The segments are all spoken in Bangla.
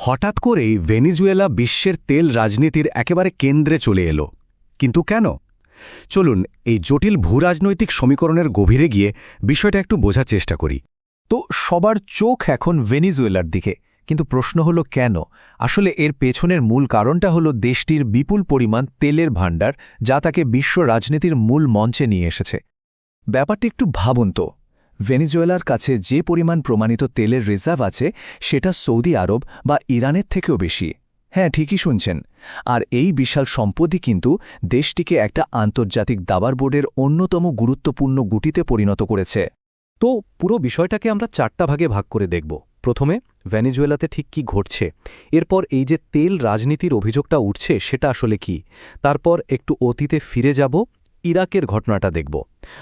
হঠাৎ করেই ভেনিজুয়েলা বিশ্বের তেল রাজনীতির একেবারে কেন্দ্রে চলে এলো। কিন্তু কেন? চলুন এই জটিল ভূরাজনৈতিক সমীকরণের গভীরে গিয়ে বিষয়টা একটু বোঝার চেষ্টা করি। তো সবার চোখ এখন ভেনিজুয়েলার দিকে, কিন্তু প্রশ্ন হলো কেন? আসলে এর পেছনের মূল কারণটা হলো দেশটির বিপুল পরিমাণ তেলের ভাণ্ডার, যা তাকে বিশ্ব রাজনীতির মূল মঞ্চে নিয়ে এসেছে। ব্যাপারটা একটু ভাবুন তো। ভেনিজুয়েলার কাছে যে পরিমাণ প্রমাণিত তেলের রিজার্ভ আছে, সেটা সৌদি আরব বা ইরানের থেকেও বেশি। হ্যাঁ ঠিকই শুনছেন। আর এই বিশাল সম্পদই কিন্তু দেশটিকে একটা আন্তর্জাতিক দাবার বোর্ডের অন্যতম গুরুত্বপূর্ণ গুটিতে পরিণত করেছে। তো পুরো বিষয়টাকে আমরা চারটা ভাগে ভাগ করে দেখব। প্রথমে, ভেনিজুয়েলাতে ঠিক কি ঘটছে? এরপর এই যে তেল রাজনীতির অভিযোগটা উঠছে, সেটা আসলে কি? তারপর একটু অতীতে ফিরে যাব ইরাকের ঘটনাটা দেখব।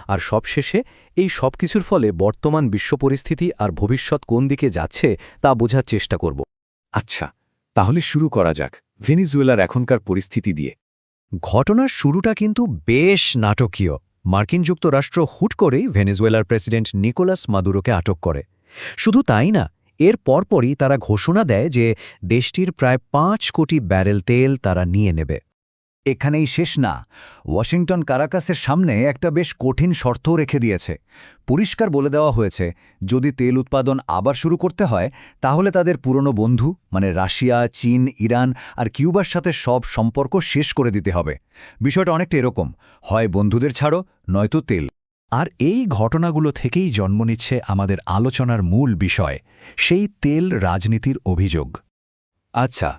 আর সবশেষে এই সব কিছুর ফলে বর্তমান বিশ্ব পরিস্থিতি আর ভবিষ্যৎ কোন দিকে যাচ্ছে তা বোঝার চেষ্টা করব। আচ্ছা তাহলে শুরু করা যাক, ভেনিজুয়েলার এখনকার পরিস্থিতি দিয়ে। ঘটনার শুরুটা কিন্তু বেশ নাটকীয়। মার্কিন যুক্তরাষ্ট্র হুট করেই ভেনেজুয়েলার প্রেসিডেন্ট নিকোলাস মাদুরোকে আটক করে। শুধু তাই না, এর পরপরই তারা ঘোষণা দেয় যে দেশটির প্রায় পাঁচ কোটি ব্যারেল তেল তারা নিয়ে নেবে। এখানেই শেষ না। ওয়াশিংটন কারাকাসের সামনে একটা বেশ কঠিন শর্তও রেখে দিয়েছে। পরিষ্কার বলে দেওয়া হয়েছে, যদি তেল উৎপাদন আবার শুরু করতে হয়, তাহলে তাদের পুরনো বন্ধু মানে রাশিয়া, চীন, ইরান আর কিউবার সাথে সব সম্পর্ক শেষ করে দিতে হবে। বিষয়টা অনেকটা এরকম, হয় বন্ধুদের ছাড়ো, নয়তো তেল। আর এই ঘটনাগুলো থেকেই জন্ম নিচ্ছে আমাদের আলোচনার মূল বিষয়, সেই তেল রাজনীতির অভিযোগ। আচ্ছা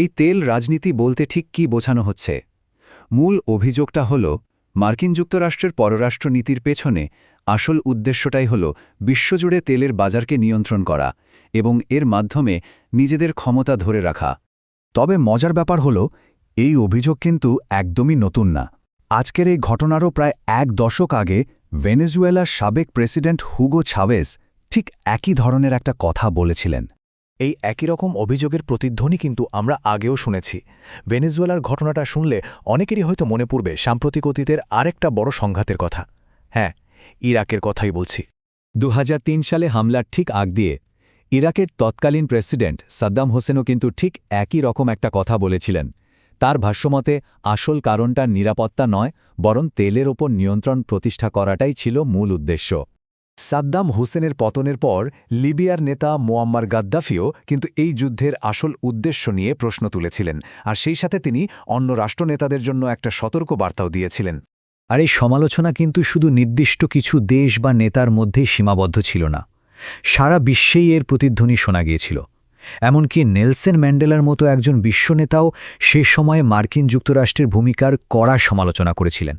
এই তেল রাজনীতি বলতে ঠিক কি বোঝানো হচ্ছে? মূল অভিযোগটা হল, মার্কিন যুক্তরাষ্ট্রের পররাষ্ট্রনীতির পেছনে আসল উদ্দেশ্যটাই হল বিশ্বজুড়ে তেলের বাজারকে নিয়ন্ত্রণ করা এবং এর মাধ্যমে নিজেদের ক্ষমতা ধরে রাখা। তবে মজার ব্যাপার হল, এই অভিযোগ কিন্তু একদমই নতুন না। আজকের এই ঘটনারও প্রায় এক দশক আগে ভেনেজুয়েলার সাবেক প্রেসিডেন্ট হুগো ছাভেজ ঠিক একই ধরনের একটা কথা বলেছিলেন। এই একই রকম অভিযোগের প্রতিধ্বনি কিন্তু আমরা আগেও শুনেছি। ভেনেজুয়েলার ঘটনাটা শুনলে অনেকেরই হয়তো মনে পড়বে সাম্প্রতিক অতীতের আরেকটা বড় সংঘাতের কথা। হ্যাঁ ইরাকের কথাই বলছি। দু হাজার তিন সালে হামলার ঠিক আগ দিয়ে ইরাকের তৎকালীন প্রেসিডেন্ট সাদ্দাম হোসেনও কিন্তু ঠিক একই রকম একটা কথা বলেছিলেন। তার ভাষ্যমতে, আসল কারণটা নিরাপত্তা নয়, বরং তেলের ওপর নিয়ন্ত্রণ প্রতিষ্ঠা করাটাই ছিল মূল উদ্দেশ্য। সাদ্দাম হোসেনের পতনের পর লিবিয়ার নেতা মোয়াম্মার গাদ্দাফিও কিন্তু এই যুদ্ধের আসল উদ্দেশ্য নিয়ে প্রশ্ন তুলেছিলেন, আর সেই সাথে তিনি অন্য রাষ্ট্রনেতাদের জন্য একটা সতর্ক বার্তাও দিয়েছিলেন। আর এই সমালোচনা কিন্তু শুধু নির্দিষ্ট কিছু দেশ বা নেতার মধ্যেই সীমাবদ্ধ ছিল না। সারা বিশ্বেই এর প্রতিধ্বনি শোনা গিয়েছিল। এমনকি নেলসন ম্যান্ডেলার মতো একজন বিশ্বনেতাও সে সময়ে মার্কিন যুক্তরাষ্ট্রের ভূমিকার কড়া সমালোচনা করেছিলেন।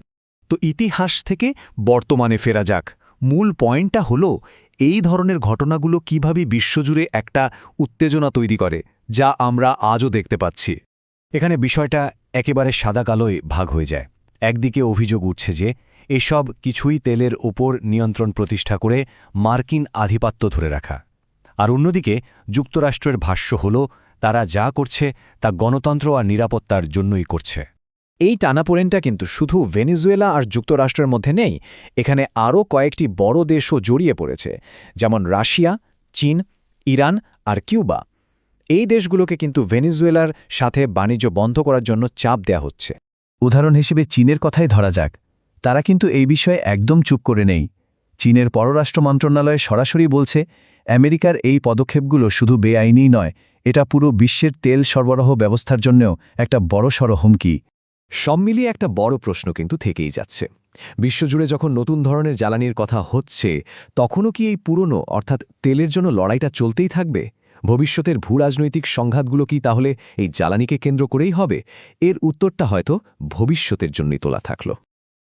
তো ইতিহাস থেকে বর্তমানে ফেরা যাক। মূল পয়েন্টটা হল এই ধরনের ঘটনাগুলো কীভাবে বিশ্বজুড়ে একটা উত্তেজনা তৈরি করে, যা আমরা আজও দেখতে পাচ্ছি। এখানে বিষয়টা একেবারে সাদা কালোয় ভাগ হয়ে যায়। একদিকে অভিযোগ উঠছে যে, এসব কিছুই তেলের ওপর নিয়ন্ত্রণ প্রতিষ্ঠা করে মার্কিন আধিপত্য ধরে রাখা। আর অন্যদিকে যুক্তরাষ্ট্রের ভাষ্য হল, তারা যা করছে তা গণতন্ত্র আর নিরাপত্তার জন্যই করছে। এই টানাপোড়েনটা কিন্তু শুধু ভেনিজুয়েলা আর যুক্তরাষ্ট্রের মধ্যে নেই, এখানে আরও কয়েকটি বড় দেশও জড়িয়ে পড়েছে, যেমন রাশিয়া, চীন, ইরান আর কিউবা। এই দেশগুলোকে কিন্তু ভেনিজুয়েলার সাথে বাণিজ্য বন্ধ করার জন্য চাপ দেয়া হচ্ছে। উদাহরণ হিসেবে চীনের কথাই ধরা যাক। তারা কিন্তু এই বিষয়ে একদম চুপ করে নেই। চীনের পররাষ্ট্র মন্ত্রণালয় সরাসরি বলছে, আমেরিকার এই পদক্ষেপগুলো শুধু বেআইনি নয়, এটা পুরো বিশ্বের তেল সরবরাহ ব্যবস্থার জন্যও একটা বড়সড় হুমকি। সব মিলিয়ে একটা বড় প্রশ্ন কিন্তু থেকেই যাচ্ছে। বিশ্বজুড়ে যখন নতুন ধরনের জ্বালানির কথা হচ্ছে, তখনও কি এই পুরনো, অর্থাৎ তেলের জন্য লড়াইটা চলতেই থাকবে? ভবিষ্যতের ভূরাজনৈতিক সংঘাতগুলো কি তাহলে এই জ্বালানিকে কেন্দ্র করেই হবে? এর উত্তরটা হয়তো ভবিষ্যতের জন্যই তোলা থাকল।